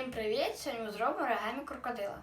Всім привіт! Сьогодні ми зробимо рогами крокодила.